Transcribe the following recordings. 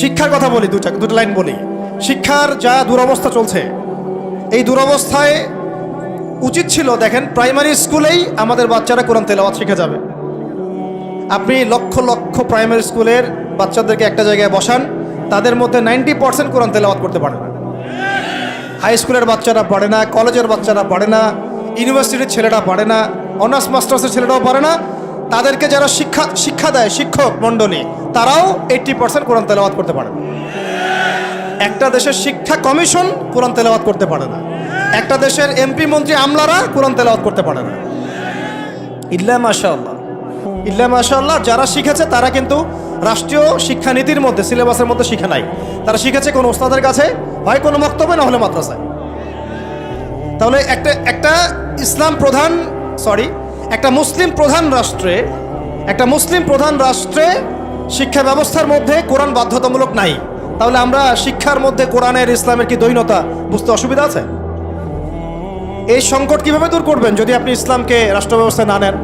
শিক্ষার কথা বলি দুটা দুটো লাইন বলি। শিক্ষার যা দুরবস্থা চলছে, এই দুরবস্থায় উচিত ছিল, দেখেন প্রাইমারি স্কুলেই আমাদের বাচ্চারা কোরআন তেলাওয়াত শিখে যাবে। আপনি লক্ষ লক্ষ প্রাইমারি স্কুলের বাচ্চাদেরকে একটা জায়গায় বসান, তাদের মধ্যে নাইনটি পার্সেন্ট কোরআন তেলাওয়াত করতে পারে না। হাই স্কুলের বাচ্চারা পারে না, কলেজের বাচ্চারা পারে না ইউনিভার্সিটির ছেলেরা পারে না অনার্স মাস্টার্সের ছেলেরাও পারে না। তাদেরকে যারা শিক্ষা শিক্ষা দেয়, শিক্ষক মণ্ডলী তারাও এইট্টি পার্সেন্ট কোরআন তেলাওয়াত করতে পারে না। একটা দেশের শিক্ষা কমিশন কোরআন তেলাওয়াত করতে পারে না। একটা দেশের এমপি মন্ত্রী আমলারা কোরআন তেলাওয়াত করতে পারে না। ইল্লা মাশাআল্লাহ। ইল্লা মাশাআল্লাহ, যারা শিখেছে তারা কিন্তু রাষ্ট্রীয় শিক্ষানীতির মধ্যে, সিলেবাসের মধ্যে শিখে নাই। তারা শিখেছে কোনো ওস্তাদের কাছে, হয় কোনো মক্তবে, না হলে মাদ্রাসায়। তাহলে একটা একটা ইসলাম প্রধান সরি একটা মুসলিম প্রধান রাষ্ট্রে, একটা মুসলিম প্রধান রাষ্ট্রে শিক্ষা ব্যবস্থার মধ্যে কোরআন বাধ্যতামূলক নাই। তাহলে আমরা শিক্ষার মধ্যে কোরআনের ইসলামের কি দৈনতা? বুঝতে অসুবিধা আছে? এই সংকট কীভাবে দূর করবেন যদি আপনি ইসলামকে রাষ্ট্র ব্যবস্থায় না নেন?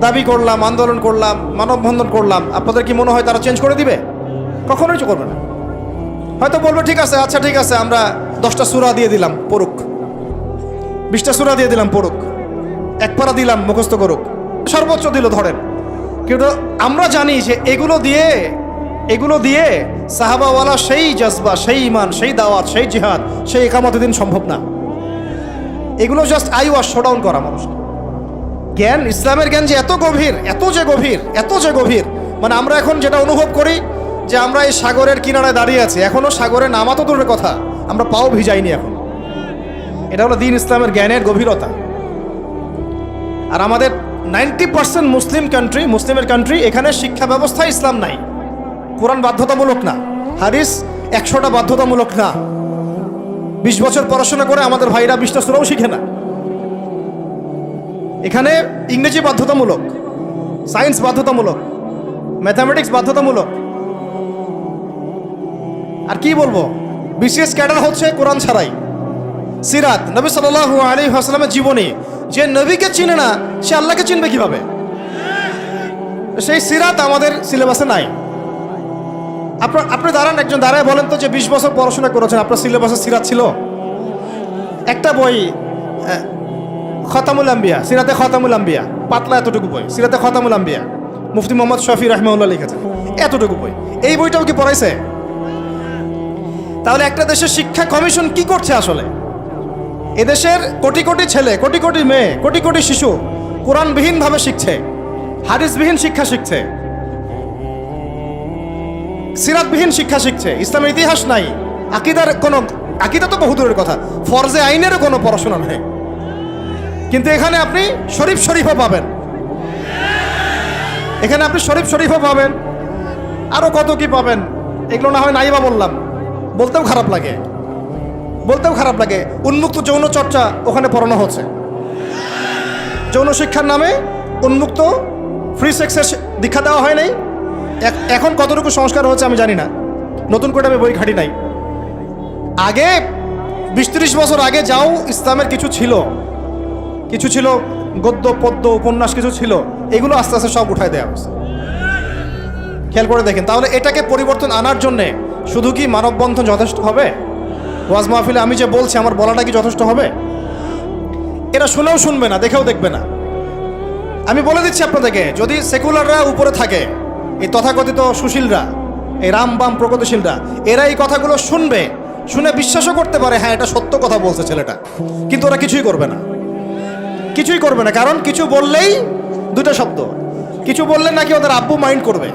দাবি করলাম, আন্দোলন করলাম, মানববন্ধন করলাম, আপনাদের কি মনে হয় তারা চেঞ্জ করে দিবে? কখনোই করবে না। হয়তো বলবে, ঠিক আছে আচ্ছা ঠিক আছে, আমরা দশটা সুরা দিয়ে দিলাম, পড়ুক। বিশটা সুরা দিয়ে দিলাম, পড়ুক। এক পারা দিলাম, মুখস্থ করুক। সর্বোচ্চ দিল ধরেন। কিন্তু আমরা জানি যে এগুলো দিয়ে এগুলো দিয়ে সাহাবাওয়ালা সেই জজবা, সেই ইমান সেই দাওয়াত, সেই জিহাদ, সেই একামত দিন সম্ভব না। এগুলো জাস্ট আই ওয়াশ শোডাউন করা মানুষ জ্ঞান, ইসলামের জ্ঞান যে এত গভীর, এত যে গভীর, এত যে গভীর মানে আমরা এখন যেটা অনুভব করি যে আমরা এই সাগরের কিনারায় দাঁড়িয়ে আছি, এখনও সাগরে নামা তো দূরের কথা, আমরা পাও ভিজাইনি এখন। এটা হলো দিন ইসলামের জ্ঞানের গভীরতা। আর আমাদের নাইনটি পার্সেন্ট মুসলিম কান্ট্রি মুসলিমের কান্ট্রি এখানে শিক্ষা ব্যবস্থা ইসলাম নাই। কোরআন বাধ্যতামূলক না। হারিস একশোটা বাধ্যতামূলক না। বিশ বছর পড়াশোনা করে আমাদের ভাইরা বিশটা সুরাও শিখে না। এখানে ইংরেজি বাধ্যতামূলক, সায়েন্স বাধ্যতামূলক, ম্যাথামেটিক্স বাধ্যতামূলক। আর কি বলব? বিশেষ ক্যাডার হচ্ছে কোরআন ছাড়াই। সিরাত, নবী সাল্লাল্লাহু আলী হাসলামের জীবনী। যে নবীকে চিনে না, সে আল্লাহকে চিনবে কীভাবে? সেই সিরাত আমাদের সিলেবাসে নাই। আপনার আপনি দাঁড়ান একজন, দাঁড়ায় বলেন তো যে বিশ বছর পড়াশোনা করেছেন, আপনার সিলেবাসে সিরাত ছিল? একটা বই খতামুল আম্বিয়া, সিরাতে খতামুল আম্বিয়া, পাতলা এতটুকু বই, সিরাতে খতামুল আম্বিয়া, মুফতি মোহাম্মদ শফি রহমাউল্লাহ লিখেছেন, এতটুকু বই। এই বইটাও কি পড়াইছে? তাহলে একটা দেশের শিক্ষা কমিশন কি করছে আসলে? এদেশের কোটি কোটি ছেলে, কোটি কোটি মেয়ে, কোটি কোটি শিশু কোরআনবিহীনভাবে শিখছে, হাদিসবিহীন শিক্ষা শিখছে, সিরাতবিহীন শিক্ষা শিখছে, ইসলামের ইতিহাস নাই, আকিদার কোনো, আকিদা তো বহুদূরের কথা, ফরজে আইনেরও কোনো পড়াশোনা নেই। কিন্তু এখানে আপনি শরীফ শরীফও পাবেন। এখানে আপনি শরীফ শরীফও পাবেন। আরও কত কি পাবেন? এগুলো না হয় নাইবা বললাম। বলতেও খারাপ লাগে। বলতেও খারাপ লাগে। উন্মুক্ত যৌন চর্চা ওখানে পড়ানো হচ্ছে। যৌন শিক্ষার নামে উন্মুক্ত ফ্রি সেক্সের দীক্ষা দেওয়া হয় নাই। এখন কতটুকু সংস্কার হচ্ছে আমি জানি না। নতুন করে আমি বই ঘাটি নাই। আগে বিশ ত্রিশ বছর আগে যাও ইসলামের কিছু ছিল। কিছু ছিল গদ্য, পদ্য, উপন্যাস কিছু ছিল। এগুলো আস্তে আস্তে সব উঠায় দেওয়া হয়েছে। খেয়াল করে দেখেন। তাহলে এটাকে পরিবর্তন আনার জন্যে শুধু কি মানববন্ধন যথেষ্ট হবে? ওয়াজ মাহফিলে আমি যে বলছি, আমার বলাটা কি যথেষ্ট হবে? এরা শুনেও শুনবে না, দেখেও দেখবে না। আমি বলে দিচ্ছি আপনাদেরকে, যদি সেকুলাররা উপরে থাকে, এই তথাকথিত সুশীলরা, এই রাম বাম প্রগতিশীলরা, এরা এই কথাগুলো শুনবে, শুনে বিশ্বাসও করতে পারে হ্যাঁ এটা সত্য কথা বলছে ছেলেটা। কিন্তু ওরা কিছুই করবে না। কিছুই করবে না, কারণ কিছু বললেই দুটো শব্দ। কিছু বললে নাকি ওদের আব্বু মাইন্ড করবে।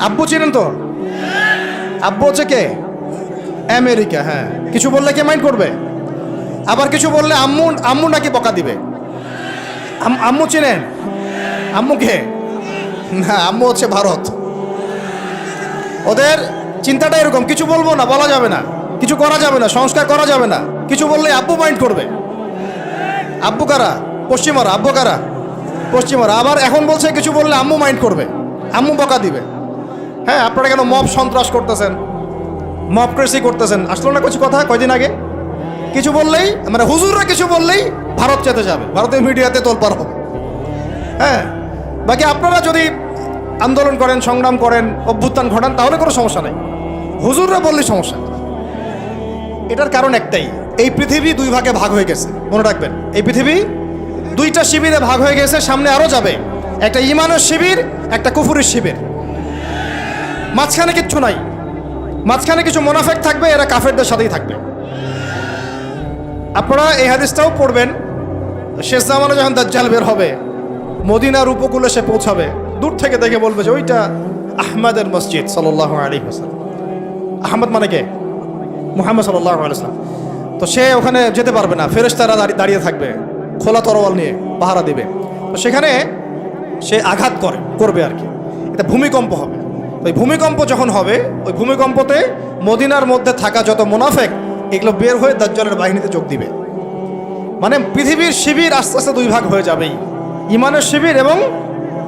আব্বু চিনেন তো? আব্বু হচ্ছে কে? আমেরিকা হ্যাঁ। কিছু বললে কে মাইন্ড করবে? আবার কিছু বললে আম্মু আম্মু নাকি বকা দিবে? আম- আম্মু চিনেন? আম্মু কে? না, আম্মু হচ্ছে ভারত। ওদের চিন্তাটা এরকম, কিছু বলব না, বলা যাবে না। কিছু করা যাবে না, সংস্কার করা যাবে না। কিছু বললে আব্বু মাইন্ড করবে। আব্বু কারা? পশ্চিমারা, আব্বু কারা? পশ্চিমারা। আবার এখন বলছে, কিছু বললে আম্মু মাইন্ড করবে। আম্মু বকা দিবে। হ্যাঁ আপনারা কেন মব সন্ত্রাস করতেছেন? মবক্রেসি করতেছেন। আসলো না কিছু কথা কয়দিন আগে? কিছু বললেই মানে হুজুররা কিছু বললেই ভারত যেতে যাবে, ভারতের মিডিয়াতে তোলপার হবে। হ্যাঁ বাকি আপনারা যদি আন্দোলন করেন, সংগ্রাম করেন, অভ্যুত্থান ঘটান, তাহলে কোনো সমস্যা নেই। হুজুররা বললে সমস্যা এটার কারণ একটাই, এই পৃথিবী দুই ভাগে ভাগ হয়ে গেছে, মনে রাখবেন। এই পৃথিবী দুইটা শিবিরে ভাগ হয়ে গেছে, সামনে আরও যাবে। একটা ইমানের শিবির, একটা কুফুরের শিবির। মাঝখানে কিচ্ছু নাই। মাঝখানে কিছু মোনাফেক থাকবে, এরা কাফেরদের সাথেই থাকবে। আপনারা এই হাদিসটাও পড়বেন শেষ জামানে যখন দাজ্জাল বের হবে, মদিনার উপকূলে সে পৌঁছাবে, দূর থেকে দেখে বলবে যে ওইটা আহমদের মসজিদ সাল্লাহ আলী হাসান আহমদ মানে কে? মুহাম্মদ সাল্লাহ আলাইসলাম তো সে ওখানে যেতে পারবে না, ফেরেশতারা দাঁড়িয়ে দাঁড়িয়ে থাকবে, খোলা তরোয়াল নিয়ে পাহারা দিবে। তো সেখানে সে আঘাত করে, করবে আর কি। এটা ভূমিকম্প হবে। ওই ভূমিকম্প যখন হবে, ওই ভূমিকম্পতে মদিনার মধ্যে থাকা যত মুনাফেক, এগুলো বের হয়ে দাজ্জালের বাহিনীতে যোগ দিবে। মানে পৃথিবীর শিবির আস্তে আস্তে দুই ভাগ হয়ে যাবেই। ইমানের শিবির এবং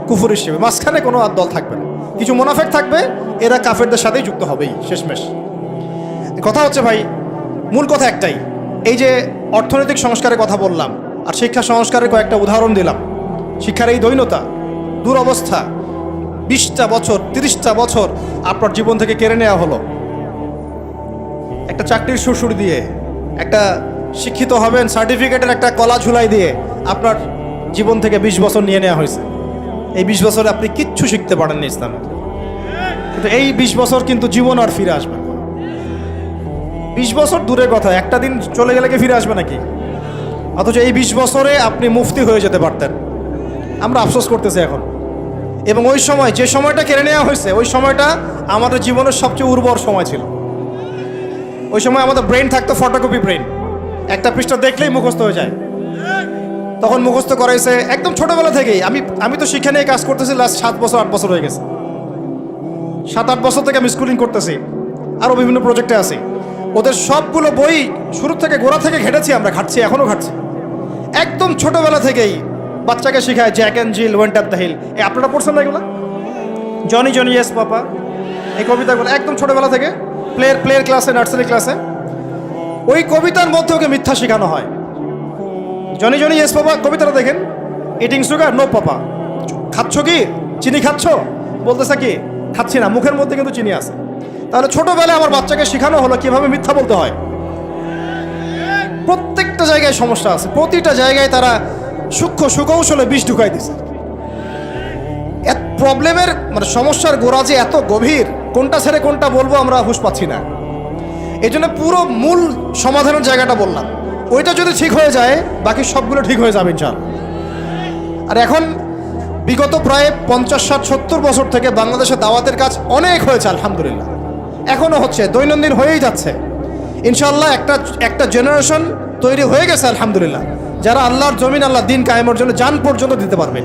কুফুরের শিবির, মাঝখানে কোনো আর দল থাকবে না। কিছু মোনাফেক থাকবে, এরা কাফেরদের সাথেই যুক্ত হবেই, শেষমেশ। কথা হচ্ছে ভাই, মূল কথা একটাই, এই যে অর্থনৈতিক সংস্কারের কথা বললাম, আর শিক্ষা সংস্কারের কয়েকটা উদাহরণ দিলাম। শিক্ষার এই দৈনতা দুরবস্থা বিশটা বছর, তিরিশটা বছর আপনার জীবন থেকে কেড়ে নেওয়া হলো। একটা চাকরির সুরসুর দিয়ে, একটা শিক্ষিত হবেন সার্টিফিকেটের একটা কলা ঝুলাই দিয়ে আপনার জীবন থেকে বিশ বছর নিয়ে নেওয়া হয়েছে। এই বিশ বছরে আপনি কিচ্ছু শিখতে পারেননি ইসলামে। কিন্তু এই বিশ বছর কিন্তু জীবন আর ফিরে আসবে না। বিশ বছর দূরের কথা, একটা দিন চলে গেলে কি ফিরে আসবে নাকি? অথচ এই বিশ বছরে আপনি মুফতি হয়ে যেতে পারতেন। আমরা আফসোস করতেছি এখন। এবং ওই সময় যে সময়টা কেড়ে নেওয়া হয়েছে, ওই সময়টা আমাদের জীবনের সবচেয়ে উর্বর সময় ছিল। ওই সময় আমাদের ব্রেন থাকতো ফটোকপি ব্রেন একটা পৃষ্ঠা দেখলেই মুখস্থ হয়ে যায়। তখন মুখস্থ করাইছে একদম ছোটবেলা থেকেই। আমি আমি তো শিক্ষা নিয়ে কাজ করতেছি লাস্ট সাত বছর, আট বছর হয়ে গেছে। সাত, আট বছর থেকে আমি স্কুলিং করতেছি আরও বিভিন্ন প্রজেক্টে আছি। ওদের সবগুলো বই শুরু থেকে গোড়া থেকে ঘেটেছি আমরা, ঘাটছি এখনও ঘাটছি। একদম ছোটবেলা থেকেই বাচ্চাকে শেখায় Jack and Jill went at the hill এ, আপনারা পড়ছেন না এগুলো? জনি জনি ইয়েস পাপা এই কবিতাগুলো একদম ছোটবেলা থেকে। প্লেয়ার প্লেয়ার ক্লাসে নার্সারি ক্লাসে ওই কবিতার মধ্যে ওকে মিথ্যা শেখানো হয়। জনি জনি ইয়েস পাপা কবিতাটা দেখেন। ইটিং সুগার নো পাপা খাচ্ছ কি? চিনি খাচ্ছ? বলতেছে কি? খাচ্ছি না, মুখের মধ্যে কিন্তু চিনি আছে। তাহলে ছোটবেলায় আমার বাচ্চাকে শেখানো হলো কীভাবে মিথ্যা বলতে হয়। প্রত্যেকটা জায়গায় সমস্যা আছে। প্রতিটা জায়গায় তারা সূক্ষ্ম সুকৌশলে বিষ ঢুকাই দিছে। এত প্রবলেমের মানে সমস্যার গোড়া যে এত গভীর, কোনটা ছেড়ে কোনটা বলব আমরা হুশ পাচ্ছি না। এই জন্য পুরো মূল সমাধানের জায়গাটা বললাম। ওইটা যদি ঠিক হয়ে যায়, বাকি সবগুলো ঠিক হয়ে যাবে ইনশাল আর এখন বিগত প্রায় পঞ্চাশ, ষাট, সত্তর বছর থেকে বাংলাদেশে দাওয়াতের কাজ অনেক হয়েছে, আলহামদুলিল্লাহ। এখনও হচ্ছে, দৈনন্দিন হয়েই যাচ্ছে। ইনশাল্লাহ একটা একটা জেনারেশন তৈরি হয়ে গেছে, আলহামদুলিল্লাহ। যারা আল্লাহর জমিন আল্লাহ দিন কায়েমের জন্য যান পর্যন্ত দিতে পারবে।